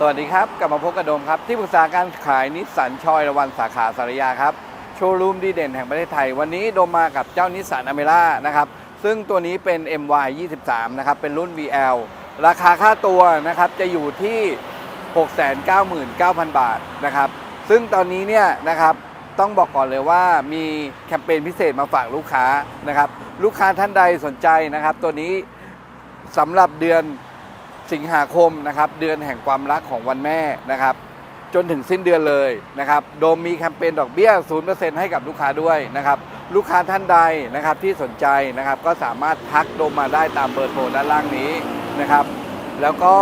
สวัสดีครับ กลับมาพบกับโดมครับ ที่ปรึกษาการขายนิสสันชอยระวันสาขาสารยาครับ โชว์รูมดีเด่นแห่งประเทศไทย วันนี้โดมมากับเจ้านิสสันอเมร่านะครับ ซึ่งตัวนี้เป็น MY 23นะครับ เป็นรุ่น VL ราคาค่าตัวนะครับ จะอยู่ที่ 699,000 บาทนะครับ ซึ่งตอนนี้เนี่ยนะครับ ต้องบอกก่อนเลยว่ามีแคมเปญพิเศษมาฝากลูกค้านะครับ ลูกค้าท่านใดสนใจนะครับ ตัวนี้สำหรับเดือน สิงหาคมนะครับเดือนแห่งความรักของวันแม่นะครับ จนถึงสิ้นเดือนเลยนะครับ โดมมีแคมเปญดอกเบี้ย 0%ให้กับลูกค้าด้วยนะครับ ลูกค้าท่านใดนะครับที่สนใจนะครับก็สามารถทักโดมมาได้ตามเบอร์โทรด้านล่างนี้นะครับ แล้วก็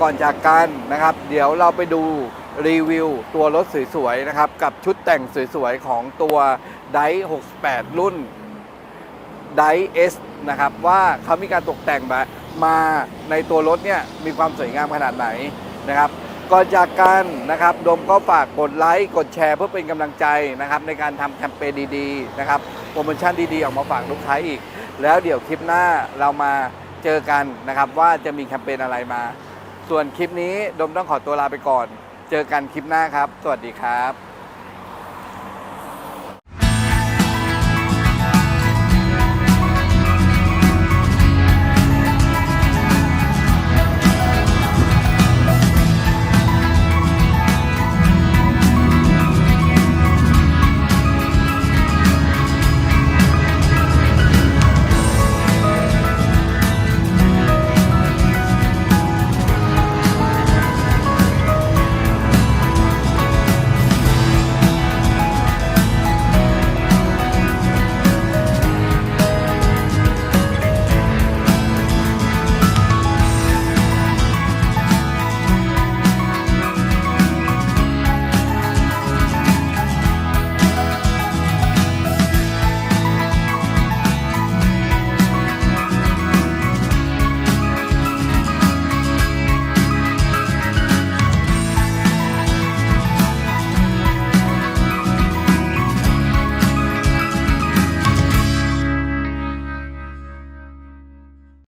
ก่อนจากกันนะครับ เดี๋ยวเราไปดูรีวิวตัวรถสวยๆนะครับ กับชุดแต่งสวยๆของตัวได68 รุ่นไดเอสนะครับว่าเขามีการตกแต่งมา มาในตัวรถเนี่ยมีความสวยงามขนาดไหนนะครับก่อนจากกันนะครับโดมก็ฝากกดไลค์กดแชร์เพื่อเป็นกำลังใจนะครับในการทำแคมเปญดีๆนะครับโปรโมชั่นดีๆ ออกมาฝากลูกค้าอีก แล้วเดี๋ยวคลิปหน้าเรามาเจอกันนะครับว่าจะมีแคมเปญอะไรมา ส่วนคลิปนี้โดมต้องขอตัวลาไปก่อน เจอกันคลิปหน้าครับ สวัสดีครับ